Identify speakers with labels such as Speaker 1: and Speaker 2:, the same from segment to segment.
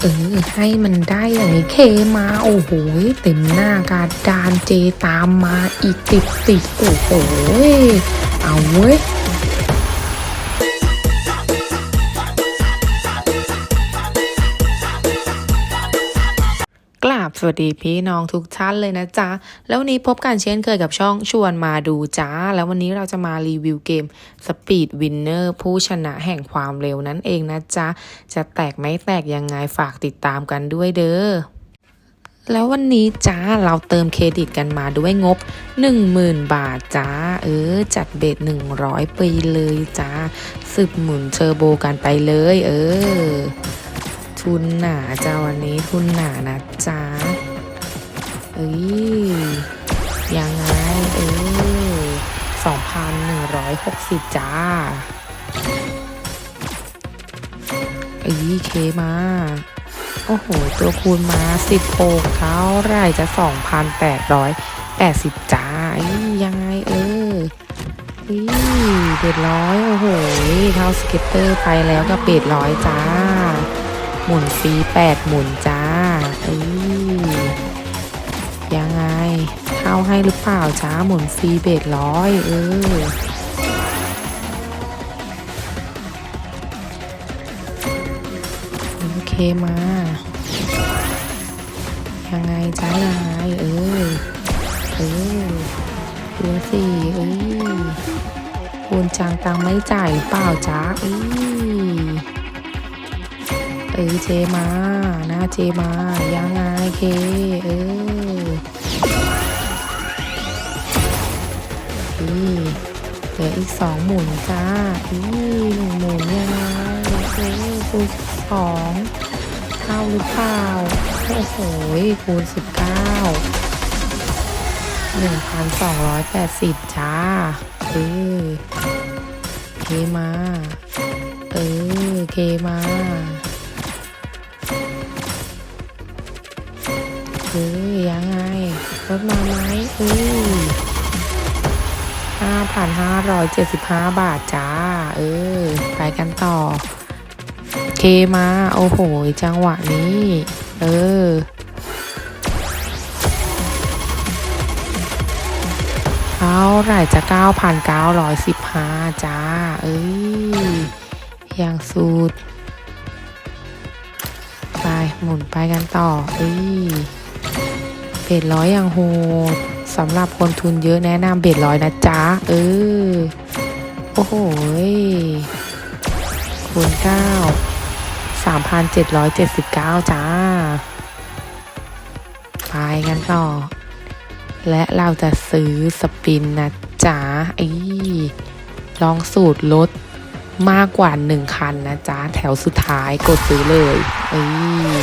Speaker 1: เออ ให้มันได้อย่างนี้เคมาโอ้โหเต็มหน้ากาดานเจตามมาอีกติดติดโอ้โหเอาเว้ย สวัสดีพี่น้องทุกท่านเลยนะจ๊ะ แล้ววันนี้พบกันเช่นเคยกับช่องชวนมาดูจ้า แล้ววันนี้เราจะมารีวิวเกม Speed Winner ผู้ชนะแห่งความเร็วนั่นเองนะจ๊ะ จะแตกไม่แตกยังไงฝากติดตามกันด้วยเด้อแล้ววันนี้จ้าเราเติมเครดิตกันมาด้วยงบ 10,000 บาทจ้า เออ จัดเบ็ด100 ไปเลยจ้าสืบหมุนเทอร์โบกันไปเลย เออ ทุนหนาจ้าวันนี้ทุนหนานะจ้าเอ้ยยังไงเออสองพันหนึ่งร้อยหกสิบจ้าเอ้ยเคมา โอ้โห ตัวคูณมาสิบโกเท่าไรจะสองพันแปดร้อยแปดสิบจ้าเอ้ยยังไงเออเอ้ยเบ็ดร้อยโอ้โหเท่าสเก็ตเตอร์ไปแล้วก็เบ็ดร้อยจ้า หมุนฟรีแปดหมุนจ้าเอ้ยยังไง เข้าให้หรือเปล่าจ้าหมุนฟรีเบ็ดร้อยเออโอเคมา ยังไงจ้ายังไง เออเออดูสิเอ้ยคูณจางตังไม่จ่ายเปล่าจ้าเอ้ย เออเจมาหน้าเจมายังไงเคเออนี่เหลืออีกสองหมุนจ้าอีหนึ่งหมุนยังไงเออคูณสองเข้าหรือเปล่าโอ้โหคูณสิบเก้าหนึ่งพันสองร้อยแปดสิบจ้าเออเคมา เออเคมา เอ้ยยังไง รถมาไหมเอ้ยห้าพันห้าร้อยเจ็ดสิบห้าบาทจ้า เออ ไปกันต่อ เคมา โอ้โห จังหวะนี้ เออเท่าไหร่จะเก้าพันเก้าร้อยสิบห้าจ้า เอ้ยอย่างสุด หมุนไปกันต่อเอ้ยเบ็ดร้อยอย่างโหดสำหรับคนทุนเยอะแนะนำเบ็ดร้อยนะจ๊ะ เออ โอ้โหคูณเก้าสามพันเจ็ดร้อยเจ็ดสิบเก้าจ้า ไปกันต่อ และเราจะซื้อสปินนะจ๊ะอ้ลองสูตรลด มากกว่าหนึ่งคันนะจ๊ะ แถวสุดท้ายกดซื้อเลยเอ้ย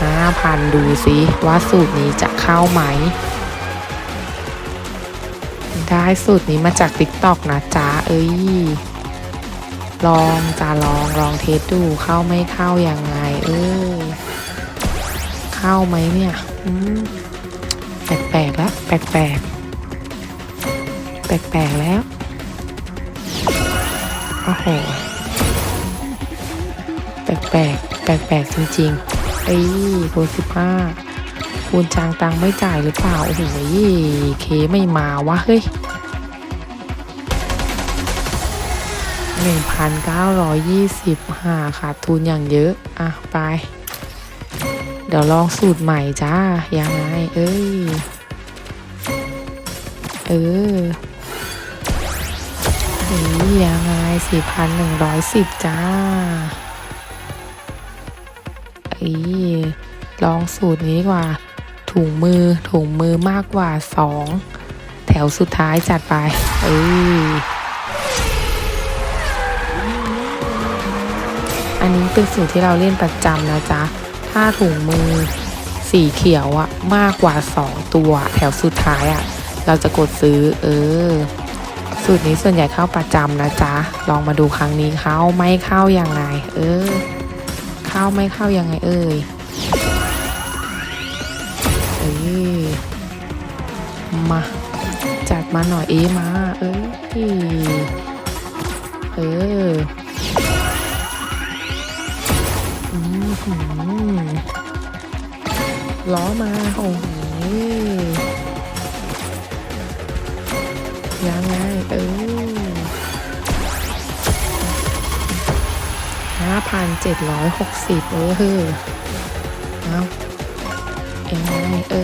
Speaker 1: ห้าพันดูสิว่าสูตรนี้จะเข้าไหม ได้สูตรนี้มาจาก t ิ k t o k นะจ๊ะ เอ้ย ลองจะลองลองเทสดูเข้าไม่เข้ายังไง เออเข้าไหมเนี่ยอืมแปลกๆแล้วแปลกๆแปลกๆแล้ว โอ้โหแปลกๆแปลกๆจริงๆเอ้ยคูณสิบห้าคูณจางตังไม่จ่ายหรือเปล่า โอ้โหเคไม่มาวะ เฮ้ยหนึ่งพันเก้าร้อยยี่สิบห้าขาดทุนอย่างเยอะ อะ ไป เดี๋ยวลองสูตรใหม่จ้า ยังไง เอ้ย เออ เอ้ยยังไงสี่พันหนึ่งร้อยสิบจ้าอีลองสูตรนี้กว่า ถุงมือถุงมือมากกว่าสองแถวสุดท้ายจัดไปเอ้ยอันนี้เป็นสูตรที่เราเล่นประจำนะจ๊ะ ถ้าถุงมือสีเขียวอะมากกว่าสองตัวแถวสุดท้ายอะเราจะกดซื้อเออ สูตรนี้ส่วนใหญ่เข้าประจำนะจ๊ะ ลองมาดูครั้งนี้เข้าไม่เข้ายังไง เออ เข้าไม่เข้ายังไง เอ่ยเอ้ยมา จัดมาหน่อยเอ้มา เอ้ยเออล้อมา โอ้โห ยังไงเออห้าพันเจ็ดร้อยหกสิบเออเอายังไงเอ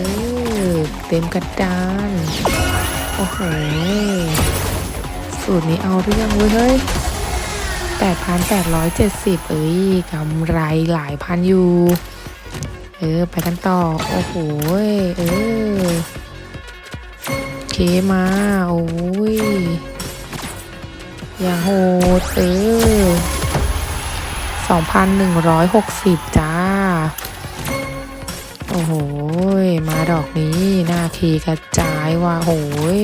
Speaker 1: อ เต็มกระดาน โอ้โห สูตรนี้เอาเรื่องเว้ยเฮ้ยแปดพันแปดร้อยเจ็ดสิบเอ้ยกำไรหลายพันอยู่ เออ ไปกันต่อ โอ้โห เออ มา โอ้ย อย่างโหดเออสองพันหนึ่งร้อยหกสิบจ้า โอ้โห มาดอกนี้หน้าทีกระจายว่ะโหย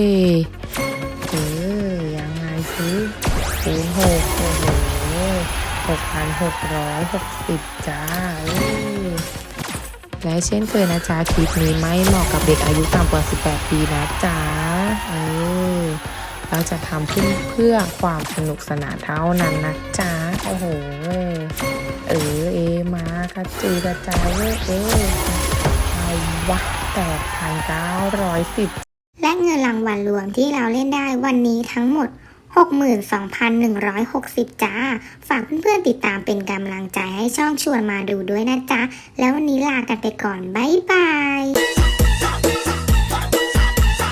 Speaker 1: เออยังไงซิคูณหกโอ้โหหกพันหกร้อยหกสิบจ้าเอ้ย และเช่นเคยนะจ๊ะคลิปนี้ไม่เหมาะกับเด็กอายุต่ำกว่า 18 ปีนะจ๊ะเออเราจะทำขึ้นเพื่อความสนุกสนานเท่านั้นนะจ๊ะโอ้โหเออเอมากระจุยกระจายเว้ยเออเอาวะแปดพันเก้าร้อยสิบ
Speaker 2: และเงินรางวัลรวมที่เราเล่นได้วันนี้ทั้งหมด 62,160 จ้า ฝากเพื่อนๆติดตามเป็นกำลังใจให้ช่องชวนมาดูด้วยนะจ๊ะ แล้ววันนี้ลากันไปก่อน บ๊ายบาย